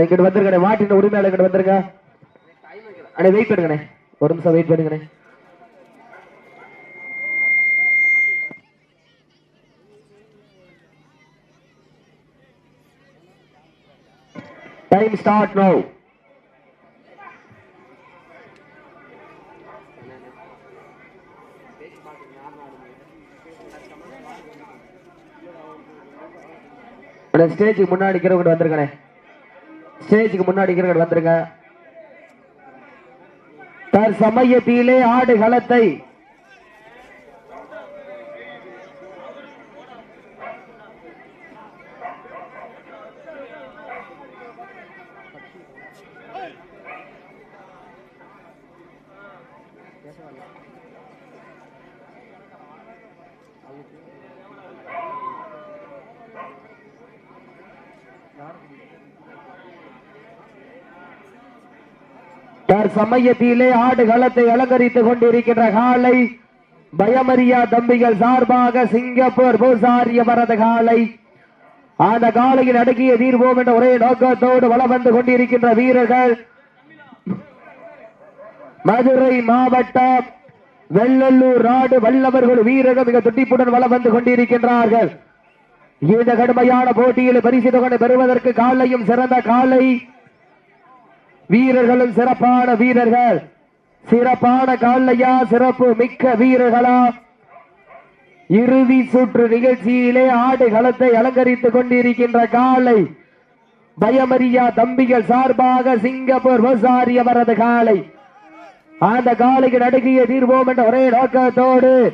இங்கிட்டு வந்துருங்கண்ணே மாட்டின் உரிமையாளர் இங்கிட்டு வந்துருங்க அண்ணே வெயிட் பண்ணுங்கண்ணே. ஒரு நிமிஷம் வெயிட் பண்ணுங்கண்ணே. டைம் ஸ்டார்ட் நோ ஸ்டேஜுக்கு முன்னாடி கிரவுண்ட் வந்துருங்கண்ணே ஸ்டேஜுக்கு முன்னாடி வந்துருங்க. தற்சமயத்திலே ஆடு களத்தை தற்சமயத்திலே ஆடு களத்தை அலங்கரித்துக் கொண்டிருக்கின்ற காலை பயமரியா தம்பிகள் சார்பாக சிங்கப்பூர் பூசாரிய வரத காலை. அந்த காலையில் அடக்கிய தீர்வோம் என்ற ஒரே நோக்கத்தோடு வளம் வந்து கொண்டிருக்கின்ற வீரர்கள். மதுரை மாவட்டம் வெள்ளல்லூர் நாடு வல்லவர்கள் வீரர்கள் மிக துட்டிப்புடன் வளம் வந்து கொண்டிருக்கின்றார்கள். இந்த கடுமையான போட்டியில் பரிசு தொகை பெறுவதற்கு காலையும் சிறந்த காலை. வீரர்களும் சிறப்பான வீரர்கள். சிறப்பான கால்லையா சிறப்பு மிக்க வீரர்களா. இறுதி சுற்று நிகழ்ச்சியிலே ஆடு களத்தை அலங்கரித்துக் கொண்டிருக்கின்ற காலை. பயமரியா தம்பிகள் சார்பாக சிங்கப்பூர் விவசாரிய வரது காலை. அந்த காலைக்கு நடுக்கிய தீர்வோம் என்ற ஒரே நோக்கத்தோடு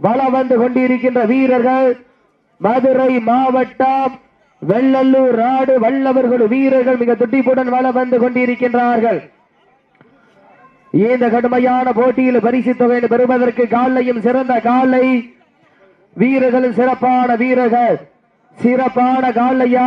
வலம் வந்து கொண்டிருக்கின்ற வீரர்கள். மதுரை மாவட்டம் வெள்ளல்லூர் நாடு வல்லவர்கள் வீரர்கள் மிக துட்டிப்புடன் வள வந்து கொண்டிருக்கின்றார்கள். இந்த கடுமையான போட்டியில் பரிசு தொகையை பெறுவதற்கு காலையும் சிறந்த காலை வீரர்களும் சிறப்பான வீரர்கள். சிறப்பான காலையா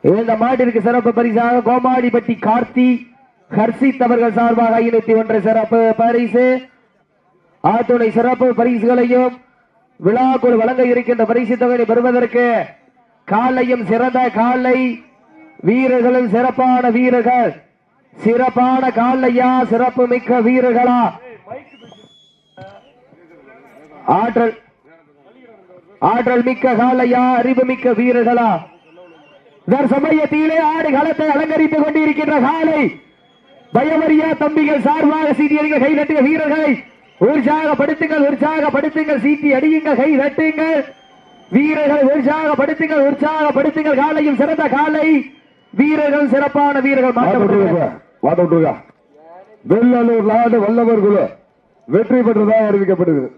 இந்த மாட்டிற்கு சிறப்பு பரிசாக கோமாடிப்பட்டி கார்த்தி ஹர்ஷித் அவர்கள் சார்பாக ஐநூத்தி ஒன்று சிறப்பு பரிசு. ஆத்துணை சிறப்பு பரிசுகளையும் விழாக்குழு வழங்க இருக்கின்ற பரிசு தொகையை பெறுவதற்கு காலையும் சிறந்த காலை வீரர்களும் சிறப்பான வீரர்கள். சிறப்பான காலையா சிறப்பு மிக்க வீரர்களா? ஆற்றல் ஆற்றல் மிக்க காலையா அறிவு மிக்க வீரர்களா? சமயத்திலே ஆடு களத்தை அலங்கரித்துக் கொண்டிருக்கின்ற காலை. பயமரியா தம்பிகள் சார்பாக சீட்டியடிகள் கை தட்டுங்க வீரர்களை. உற்சாகப்படுத்துங்கள் உற்சாகப்படுத்துங்கள் சீட்டி அடியுங்கள் கை தட்டுங்கள். வீரர்களை உற்சாகப்படுத்துங்கள் உற்சாகப்படுத்துங்கள். காலையும் சிறந்த காலை. வீரர்கள் சிறப்பான வீரர்கள் வெள்ளலூர் நாடு வல்லவர் குழு வெற்றி பெற்றதாக அறிவிக்கப்படுகிறது.